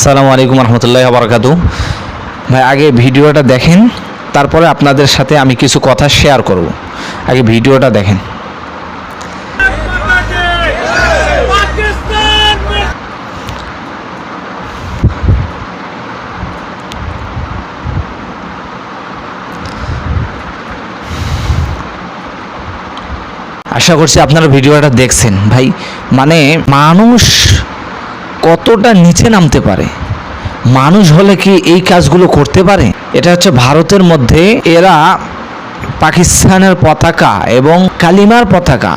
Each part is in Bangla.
আসসালামু আলাইকুম রহমতুল্লাহ আবরকাত ভাই, আগে ভিডিওটা দেখেন, তারপরে আপনাদের সাথে আমি কিছু কথা শেয়ার করব। আগে ভিডিওটা দেখেন। আশা করছি আপনারা ভিডিওটা দেখছেন। ভাই মানে মানুষ কতটা নিচে নামতে পারে? মানুষ হলে কি এই কাজগুলো করতে পারে? এটা হচ্ছে ভারতের মধ্যে এরা পাকিস্তানের পতাকা এবং কালিমার পতাকা,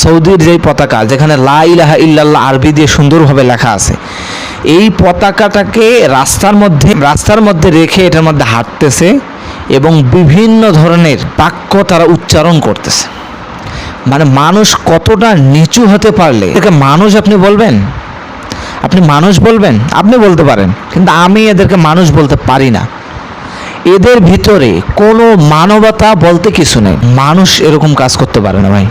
সৌদির যেই পতাকা, যেখানে লা ইলাহা ইল্লাল্লাহ আরবি দিয়ে সুন্দরভাবে লেখা আছে, এই পতাকাটাকে রাস্তার মধ্যে রাস্তার মধ্যে রেখে এটার মধ্যে হাঁটতেছে এবং বিভিন্ন ধরনের বাক্য তারা উচ্চারণ করতেছে। মানে মানুষ কতটা নিচু হতে পারলে, এটাকে মানুষ আপনি বলবেন? আপনি মানুষ বলবেন, আপনি বলতে পারেন, কিন্তু আমি এদেরকে মানুষ বলতে পারি না। এদের ভিতরে কোনো মানবতা বলতে কিছু নেই। মানুষ এরকম কাজ করতে পারে না ভাই।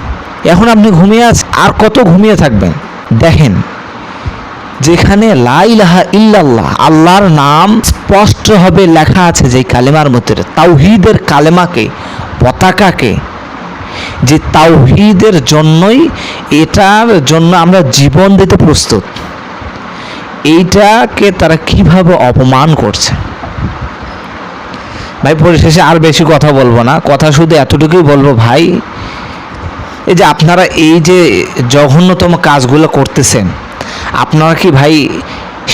এখন আপনি ঘুমিয়ে আছেন আর কত ঘুমিয়ে থাকবেন? দেখেন, যেখানে লাইলাহা ইল্লাল্লাহ, আল্লাহর নাম স্পষ্টভাবে লেখা আছে যে কালেমার মধ্যে। তাওহিদের কালেমাকে, পতাকাকে, যে তাওহিদের জন্যই এটার জন্য আমরা জীবন দিতে প্রস্তুত। এইটাকে তারা কীভাবে অপমান করছে? ভাই, পরিশেষে আর বেশি কথা বলব না। কথা শুধু এতটুকুই বলব ভাই, এই যে আপনারা এই যে জঘন্যতম কাজগুলো করতেছেন, আপনারা কি ভাই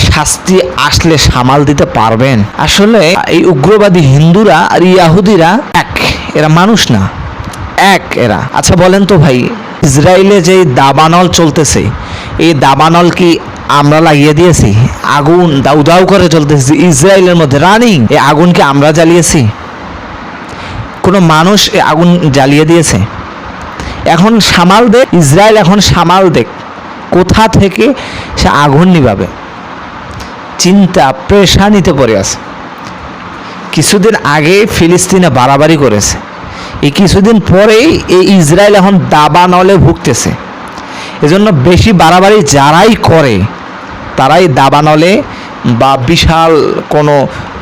শাস্তি আসলে সামাল দিতে পারবেন? আসলে এই উগ্রবাদী হিন্দুরা আর ইয়াহুদিরা এক, এরা মানুষ না, এক এরা। আচ্ছা বলেন তো ভাই, ইসরায়েলে যে দাবানল চলতেছে, এই দাবানল কি আমরা লাগিয়ে দিয়েছি। আগুন দাউ দাউ করে চলতেছে ইসরায়েলের মধ্যে রানিং। এই আগুনকে আমরা জ্বালিয়েছি। কোনো মানুষ আগুন জ্বালিয়ে দিয়েছে। এখন সামাল দেখ ইসরায়েল এখন সামাল দেখ। কোথা থেকে সে আগুন নিভাবে? চিন্তা প্রেশানিতে পড়ে আছে। কিছুদিন আগে ফিলিস্তিনে বাড়াবাড়ি করেছে। এই কিছুদিন পরেই এই ইসরায়েল এখন দাবানলে ভুগতেছে। এজন্য বেশি বাড়াবাড়ি যারাই করে, তারাই দাবানলে বা বিশাল কোনো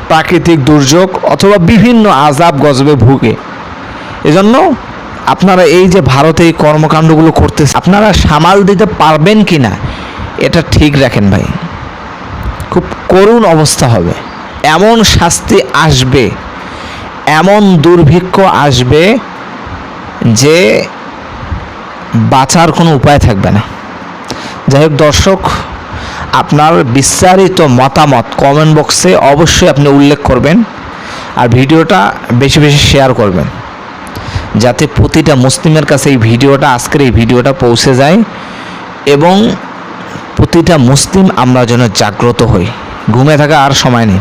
প্রাকৃতিক দুর্যোগ অথবা বিভিন্ন আজাব গজবে ভুগে। এজন্য আপনারা এই যে ভারতে এই কর্মকাণ্ডগুলো করতেছে, আপনারা সামাল দিতে পারবেন কি না এটা ঠিক রাখেন ভাই। খুব করুণ অবস্থা হবে। এমন শাস্তি আসবে, এমন দুর্ভিক্ষ আসবে যে বাঁচার কোনো উপায় থাকবে না। যাই হোক দর্শক, আপনার বিস্তারিত মতামত কমেন্ট বক্সে অবশ্যই আপনি উল্লেখ করবেন আর ভিডিওটা বেশি বেশি শেয়ার করবেন। যাতে প্রতিটা মুসলিমের কাছে এই ভিডিওটা, আজকের এই ভিডিওটা পৌঁছে যায় এবং প্রতিটা মুসলিম আমরা যেন জাগ্রত হই। ঘুমে থাকা আর সময় নেই।